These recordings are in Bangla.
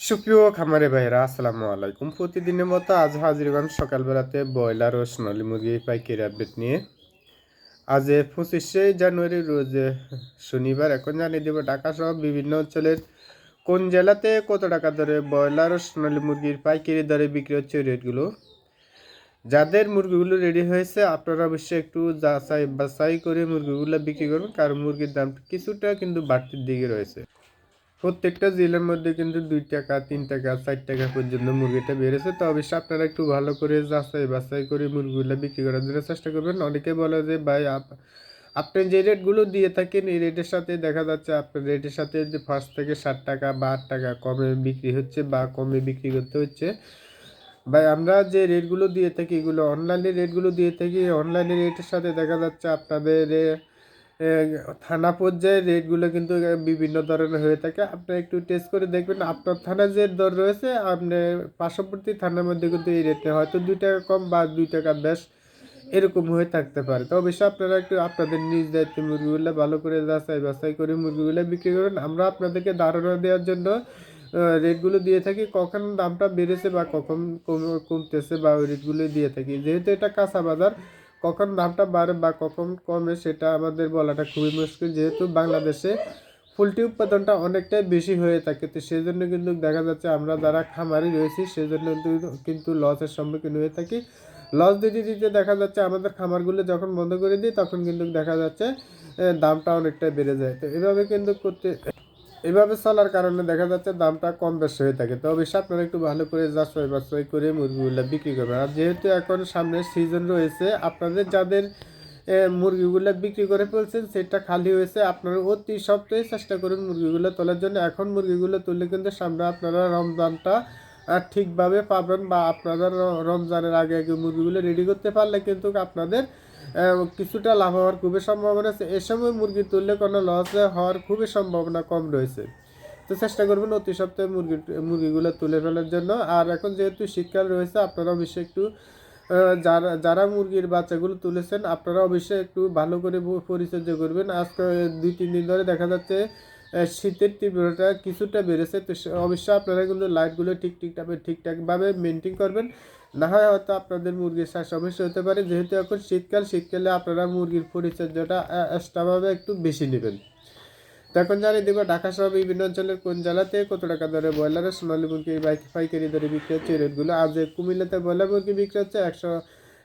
সুপ্রিয় খামারে ভাইরা আসসালামু আলাইকুম। প্রতিদিনের মতো আজ হাজির হলাম সকালবেলাতে ব্রয়লার ও সোনালী মুরগি পাইকারি আপডেট নিয়ে। আজ পঁচিশে জানুয়ারি, রোজ শনিবার। এখন জানিয়ে দেবো ঢাকা সহ বিভিন্ন অঞ্চলের কোন জেলাতে কত টাকা দরে ব্রয়লার ও সোনালী মুরগির পাইকারি দরে বিক্রি হচ্ছে রেটগুলো। যাদের মুরগিগুলো রেডি হয়েছে, আপনারা অবশ্যই একটু যাচাই বাছাই করে মুরগিগুলো বিক্রি করবেন কারণ মুরগির দাম কিছুটা কিন্তু বাড়তির দিকে রয়েছে। প্রত্যেকটা জেলার মধ্যে কিন্তু দুই টাকা, তিন টাকা, চার টাকা পর্যন্ত মুরগিটা বেড়েছে। তো অবশ্যই আপনারা একটু ভালো করে যাচাই বাছাই করে মুরগিগুলো বিক্রি করার জন্য চেষ্টা করবেন। অনেকে বলে যে, ভাই, আপ- আপনি যে রেটগুলো দিয়ে থাকেন, এই রেটের সাথে দেখা যাচ্ছে আপনার রেটের সাথে যে ফার্স্ট থেকে ষাট টাকা বা আট টাকা কমে বিক্রি হচ্ছে বা কমে বিক্রি করতে হচ্ছে। ভাই, আমরা যে রেটগুলো দিয়ে থাকি, এগুলো অনলাইনে রেটগুলো দিয়ে থাকি। অনলাইনে রেটের সাথে দেখা যাচ্ছে আপনাদের থানা পর্যায়ে রেটগুলো কিন্তু বিভিন্ন ধরনের হয়ে থাকে। আপনি একটু টেস্ট করে দেখবেন, আপনার থানার যে দর রয়েছে, আপনি পার্শ্ববর্তী থানার মধ্যে কিন্তু এই রেটে হয়তো দুই টাকা কম বা দুই টাকা বেশ এরকম হয়ে থাকতে পারে। তো অবশ্যই আপনারা একটু আপনাদের নিজ দায়িত্বে মুরগিগুলো ভালো করে যাচাই বাছাই করে মুরগিগুলো বিক্রি করেন। আমরা আপনাদেরকে ধারণা দেওয়ার জন্য রেটগুলো দিয়ে থাকি, কখন দামটা বেড়েছে বা কখন কম- কমতেছে বা ওই রেটগুলো দিয়ে থাকি। যেহেতু এটা কাঁচা বাজার কখন দামটা বাড়ে বা কখন কমে সেটা আমাদের বলাটা খুবই মুশকিল। যেহেতু বাংলাদেশে পোলট্রি উৎপাদনটা অনেকটাই বেশি হয়ে থাকে, তো সেই জন্য কিন্তু দেখা যাচ্ছে আমরা যারা খামারি রয়েছি, সেজন্য কিন্তু লসের সম্মুখীন হয়ে থাকি। লস দিতে দিতে দেখা যাচ্ছে আমাদের খামারগুলো যখন বন্ধ করে দিই, তখন কিন্তু দেখা যাচ্ছে দামটা অনেকটাই বেড়ে যায়। তো এভাবে কিন্তু করতে এভাবে চলার কারণে দেখা যাচ্ছে দামটা কম বেশি হয়ে থাকে। তো অবশ্যই আপনারা একটু ভালো করে যাচাই বাছাই করে মুরগিগুলো বিক্রি করবেন। আর যেহেতু এখন সামনে সিজন রয়েছে, আপনাদের যাদের মুরগিগুলো বিক্রি করে ফেলছেন, সেটা খালি হয়েছে, আপনারা অতি সপ্তাহে চেষ্টা করুন মুরগিগুলো তোলার জন্য। এখন মুরগিগুলো তুললে কিন্তু সামনে আপনারা রমজানটা ঠিকভাবে পাবেন বা আপনারা রমজানের আগে আগে মুরগিগুলো রেডি করতে পারলে কিন্তু আপনাদের কিছুটা লাভ হওয়ার খুবই সম্ভাবনা আছে। এ সময় মুরগির তুললে কোনো লস হওয়ার খুবই সম্ভাবনা কম রয়েছে। তো চেষ্টা করবেন অতি সপ্তাহে মুরগি, মুরগিগুলো তুলে ফেলার জন্য। আর এখন যেহেতু শীতকাল রয়েছে, আপনারা অবশ্যই একটু যারা যারা মুরগির বাচ্চাগুলো তুলেছেন, আপনারা অবশ্যই একটু ভালো করে পরিচর্যা করবেন। আজকে দুই, তিন দিন ধরে দেখা যাচ্ছে শীতের তীব্রতা কিছুটা বেড়েছে। তো অবশ্যই আপনারা কিন্তু লাইটগুলো ঠিক ঠিকঠাক ঠিকঠাকভাবে মেনটেন করবেন। না হয় হয়তো আপনাদের মুরগির শ্বাস সমস্যা হতে পারে। যেহেতু এখন শীতকাল, শীতকালে আপনারা মুরগির পরিচর্যাটা এক্সট্রাভাবে একটু বেশি নেবেন। এখন জানিয়ে দেবো, ঢাকা সহ বিভিন্ন অঞ্চলের কোন জেলাতে কত টাকা দরে ব্রয়লারের সোনালী মুরগি বাইক- পাইকারি দরে বিক্রি হচ্ছে? রেটগুলো আজ কুমিল্লাতে ব্রয়লার মুরগি বিক্রি হচ্ছে একশো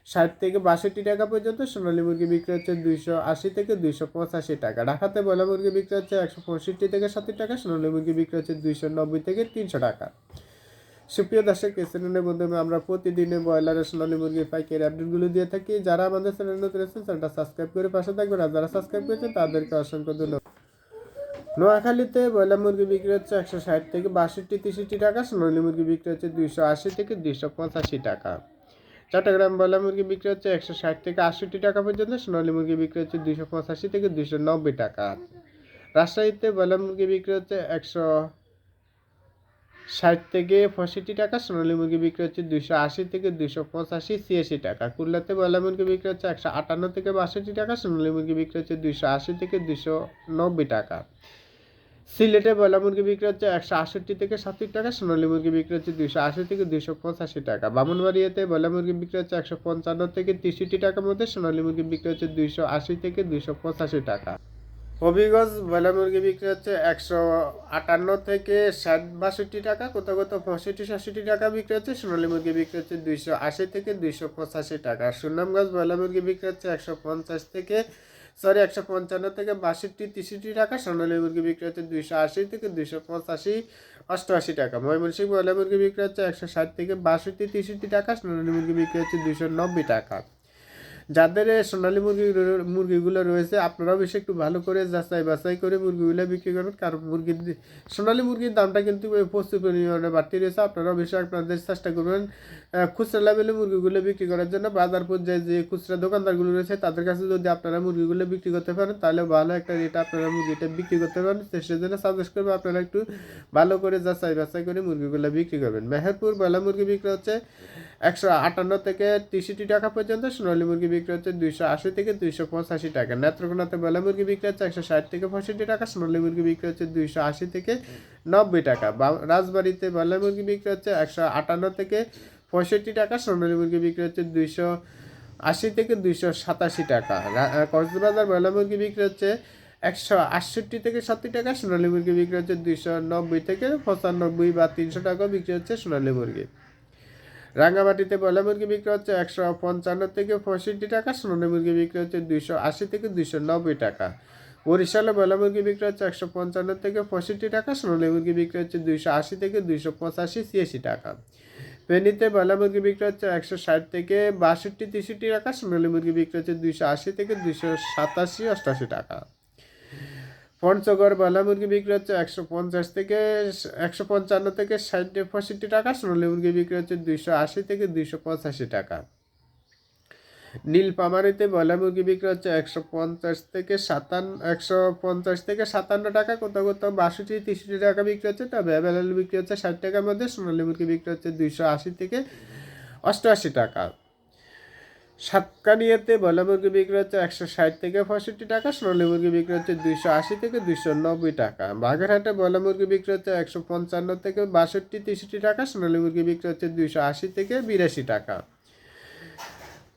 ষাট থেকে বাষট্টি টাকা পর্যন্ত সোনালী মুরগি বিক্রি হচ্ছে দুইশো আশি থেকে দুইশো পঁচাশি টাকা। ঢাকাতে ব্রয়লার মুরগি বিক্রি হচ্ছে একশো পঁয়ষট্টি থেকে সত্তর টাকা, সোনালী মুরগি বিক্রি হচ্ছে দুইশো নব্বই থেকে তিনশো টাকা। সুপ্রিয় দর্শক, এই চ্যানেলের মাধ্যমে আমরা প্রতিদিনে ব্রয়লারের সোনালী মুরগির পাইকারি আপডেটগুলো দিয়ে থাকি। যারা আমাদের চ্যানেল নতুন আছেন চ্যানেলটা সাবস্ক্রাইব করে পাশে থাকবেন। আর যারা সাবস্ক্রাইব করেছেন, তাদেরকে অসংখ্য ধন্যবাদ। নোয়াখালীতে ব্রয়লার মুরগি বিক্রি হচ্ছে একশো ষাট থেকে বাষট্টি তেষট্টি টাকা, সোনালী মুরগি বিক্রি হচ্ছে দুইশো আশি থেকে দুইশো পঁচাশি টাকা। চট্টগ্রাম ব্রয়লার মুরগি বিক্রি হচ্ছে একশো ষাট থেকে আটষট্টি টাকা পর্যন্ত, সোনালী মুরগি বিক্রি হচ্ছে দুশো পঁচাশি থেকে দুশো নব্বই টাকা। রাজশাহীতে ব্রয়লার মুরগি বিক্রি হচ্ছে একশো ষাট থেকে পঁয়ষট্টি টাকা, সোনালী মুরগি বিক্রি হচ্ছে দুশো আশি থেকে দুশো পঁচাশি, ছিয়াশি টাকা। খুলনাতে ব্রয়লার মুরগি বিক্রি হচ্ছে একশো আটান্ন থেকে বাষট্টি টাকা, সোনালী মুরগি বিক্রি হচ্ছে দুশো আশি থেকে দুশো নব্বই টাকা। সিলেটে ব্রয়লার মুরগি বিক্রি হচ্ছে একশো আষট্টি থেকে সত্তর টাকা, সোনালী মুরগি বিক্রি হচ্ছে দুইশো আশি থেকে দুইশো পঁচাশি টাকা। বামনবাড়িয়াতে ব্রয়লার মুরগি বিক্রি হচ্ছে একশো পঞ্চান্ন থেকে তেষট্টি টাকার মধ্যে, সোনালী মুরগি বিক্রি হচ্ছে দুইশো আশি থেকে দুইশো পঁচাশি টাকা। হবিগঞ্জ ব্রয়লার মুরগি বিক্রি হচ্ছে একশো আটান্ন থেকে ষাট বাষট্টি টাকা কোথাও কোথাও পঁয়ষট্টি সাতষট্টি টাকা বিক্রি হচ্ছে, সোনালী মুরগি বিক্রি হচ্ছে দুইশো আশি থেকে দুইশো পঁচাশি টাকা। সুনামগঞ্জ ব্রয়লার মুরগি বিক্রি হচ্ছে একশো পঞ্চাশ থেকে সরি, একশো পঞ্চান্ন থেকে বাষট্টি, তেষট্টি টাকা, সোনালী মুরগি বিক্রি হচ্ছে দুইশো আশি থেকে দুইশো পঁচাশি, অষ্টআশি টাকা। ময়মনসিংহ ব্রয়লার মুরগি বিক্রি হচ্ছে একশো ষাট থেকে বাষট্টি, তেষট্টি টাকা, সোনালী মুরগি বিক্রি হচ্ছে দুইশো নব্বই টাকা। যাদের সোনালী মুরগি মুরগিগুলো রয়েছে, আপনারাও বেশি একটু ভালো করে যাচাই বাছাই করে মুরগিগুলো বিক্রি করবেন। কারণ মুরগির সোনালী মুরগির দামটা কিন্তু প্রচুর পরিমাণে বাড়তি রয়েছে। আপনারাও বেশি আপনাদের চেষ্টা করবেন খুচরা লেভেলে মুরগিগুলো বিক্রি করার জন্য। বাজার পর্যায়ে যে খুচরা দোকানদারগুলো রয়েছে তাদের কাছে যদি আপনারা মুরগিগুলো বিক্রি করতে পারেন, তাহলে ভালো একটা রেট আপনারা মুরগিটা বিক্রি করতে পারেন। সেজন্য সাজেস্ট করব, আপনারা একটু ভালো করে যাচাই বাছাই করে মুরগিগুলো বিক্রি করবেন। মেহেরপুর বয়লা মুরগি বিক্রি হচ্ছে একশো আটান্ন থেকে তেষট্টি টাকা পর্যন্ত, সোনালী মুরগি বিক্রি হচ্ছে দুইশো আশি থেকে দুইশো পঁচাশি টাকা। নেত্রকোনাতে ব্রয়লার মুরগি বিক্রি হচ্ছে একশো ষাট থেকে পঁয়ষট্টি টাকা, সোনালী মুরগি বিক্রি হচ্ছে দুইশো আশি থেকে নব্বই টাকা। রাজবাড়িতে ব্রয়লার মুরগি বিক্রি হচ্ছে একশো আটান্ন থেকে পঁয়ষট্টি টাকা, সোনালী মুরগি বিক্রি হচ্ছে দুইশো আশি থেকে দুইশো সাতাশি টাকা। কক্সবাজার ব্রয়লার মুরগি বিক্রি হচ্ছে একশো আটষট্টি থেকে সত্তর টাকা, সোনালী মুরগি বিক্রি হচ্ছে দুইশো নব্বই থেকে পঁচানব্বই বা তিনশো টাকা বিক্রি হচ্ছে সোনালী মুরগি। রাঙ্গামাটিতে বয়লা মুরগি বিক্রি হচ্ছে একশো পঞ্চান্ন থেকে পঁয়ষট্টি টাকা, সোনালী মুরগি বিক্রি হচ্ছে দুইশো আশি থেকে দুইশো নব্বই টাকা। বরিশালে বয়লা মুরগি বিক্রি হচ্ছে একশো পঞ্চান্ন থেকে পঁয়ষট্টি টাকা, সোনালী মুরগি বিক্রি হচ্ছে দুইশো আশি থেকে দুইশো পঁচাশি, ছিয়াশি টাকা। ফেনীতে বয়লা মুরগি বিক্রি হচ্ছে একশো ষাট থেকে বাষট্টি, তেষট্টি টাকা, সোনালী মুরগি বিক্রি হচ্ছে দুইশো আশি থেকে দুইশো সাতাশি, অষ্টাশি টাকা। পঞ্চগড় ব্রয়লার মুরগি বিক্রি হচ্ছে একশো পঞ্চাশ থেকে একশো পঞ্চান্ন থেকে ষাট পঁয়ষট্টি টাকা সোনালী মুরগি বিক্রি হচ্ছে দুইশো আশি থেকে দুইশো পঁচাশি টাকা। নীলপামারিতে বয়লা মুরগি বিক্রি হচ্ছে একশো পঞ্চাশ থেকে সাতান্ন, একশো পঞ্চাশ থেকে সাতান্ন টাকা, কোথাও কোথাও বাষট্টি, তেষট্টি টাকা বিক্রি হচ্ছে, তবে অ্যাভেলেবল বিক্রি হচ্ছে ষাট টাকার মধ্যে সোনালী মুরগি বিক্রি হচ্ছে দুইশো আশি থেকে অষ্টআশি টাকা। সাতকানিয়াতে ব্রয়লার মুরগি বিক্রি হচ্ছে একশো ষাট থেকে পঁয়ষট্টি টাকা, সোনালী মুরগি বিক্রি হচ্ছে দুইশো আশি থেকে দুইশো নব্বই টাকা। বাগেরহাটে ব্রয়লার মুরগি বিক্রি হচ্ছে একশো পঞ্চান্ন থেকে বাষট্টি, তেষট্টি টাকা, সোনালী মুরগি বিক্রি হচ্ছে দুইশো আশি থেকে বিরাশি টাকা।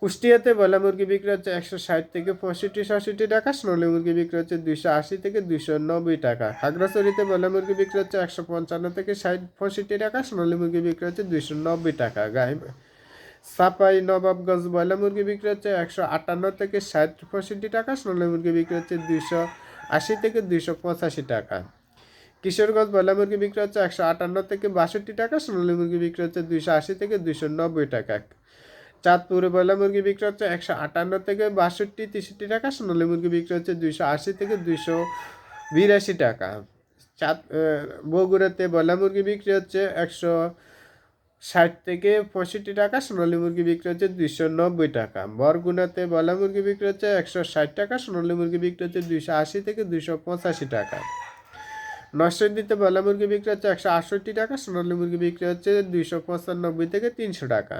কুষ্টিয়াতে ব্রয়লার মুরগি বিক্রি হচ্ছে একশো ষাট থেকে পঁয়ষট্টি ছষট্টি টাকা, সোনালী মুরগি বিক্রি হচ্ছে দুইশো আশি থেকে দুইশো নব্বই টাকা। খাগড়াছড়িতে ব্রয়লার মুরগি বিক্রি হচ্ছে একশো পঞ্চান্ন থেকে ষাট, পঁয়ষট্টি টাকা, সোনালী মুরগি বিক্রি হচ্ছে দুইশো নব্বই টাকা। গায়ে সাপাই নবাবগঞ্জ ব্রয়লার মুরগি বিক্রি হচ্ছে একশো আটান্ন থেকে ষাট পঁয়ষট্টি টাকা, সোনালী মুরগি বিক্রি হচ্ছে দুইশো আশি থেকে দুইশো পঁচাশি টাকা। কিশোরগঞ্জ ব্রয়লার মুরগি বিক্রি হচ্ছে একশো আটান্ন থেকে বাষট্টি টাকা, সোনালী মুরগি বিক্রি হচ্ছে দুইশো আশি থেকে দুইশো নব্বই টাকা। চাঁদপুরে ব্রয়লার মুরগি বিক্রি হচ্ছে একশো আটান্ন থেকে বাষট্টি, তেষট্টি টাকা, সোনালী মুরগি বিক্রি হচ্ছে দুইশো আশি থেকে দুইশো বিরাশি টাকা। চাঁদ বগুড়াতে ব্রয়লার মুরগি বিক্রি হচ্ছে একশো ষাট থেকে পঁয়ষট্টি টাকা, সোনালী মুরগি বিক্রি হচ্ছে দুইশো নব্বই টাকা। বরগুনাতে ব্রয়লার মুরগি বিক্রি হচ্ছে একশো ষাট টাকা, সোনালী মুরগি বিক্রি হচ্ছে দুইশো আশি থেকে দুইশো পঁচাশি টাকা। নরসিংদীতে ব্রয়লার মুরগি বিক্রি হচ্ছে একশো আটষট্টি টাকা, সোনালী মুরগি বিক্রি হচ্ছে দুইশো পঁচানব্বই থেকে তিনশো টাকা।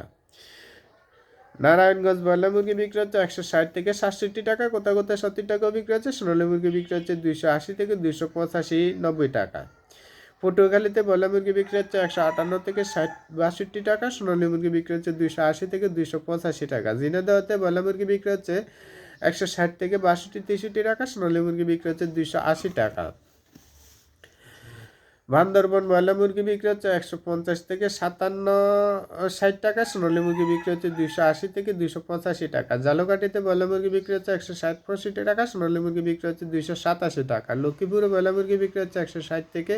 নারায়ণগঞ্জ ব্রয়লার মুরগি বিক্রি হচ্ছে একশো ষাট থেকে সাতষট্টি টাকা, কোথাও কোথাও সত্তর টাকাও বিক্রি হচ্ছে, সোনালী মুরগি বিক্রি হচ্ছে দুইশো আশি থেকে দুইশো পঁচাশি নব্বই টাকা। পটুয়াখালীতে ব্রয়লার মুরগি বিক্রি হচ্ছে একশো আটান্ন থেকে ষাট বাষট্টি টাকা, সোনালী মুরগি বিক্রি হচ্ছে দুইশো আশি থেকে দুইশো পঁচাশি টাকা। জিনাদাওয়াতে ব্রয়লার মুরগি বিক্রি হচ্ছে একশো ষাট থেকে বাষট্টি তেষট্টি টাকা, সোনালী মুরগি বিক্রি হচ্ছে দুইশো আশি টাকা। বান্দরবন ব্রয়লার মুরগি বিক্রি হচ্ছে একশো পঞ্চাশ থেকে সাতান্ন ষাট টাকা, সোনালী মুরগি বিক্রি হচ্ছে দুইশো আশি থেকে দুইশো পঁচাশি টাকা। জালকাঠিতে ব্রয়লার মুরগি বিক্রি হচ্ছে একশো ষাট পঁয়ষট্টি টাকা, সোনালী মুরগি বিক্রি হচ্ছে দুইশো সাতাশি টাকা। লক্ষ্মীপুরে ব্রয়লার মুরগি বিক্রি হচ্ছে একশো ষাট থেকে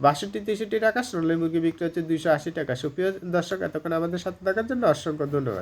বাষট্টি, তেষট্টি টাকা সোনালী মুরগি বিক্রি হচ্ছে দুইশো আশি টাকা। সুপ্রিয় দর্শক, এতক্ষণ আমাদের সাথে থাকার জন্য অসংখ্য ধন্যবাদ।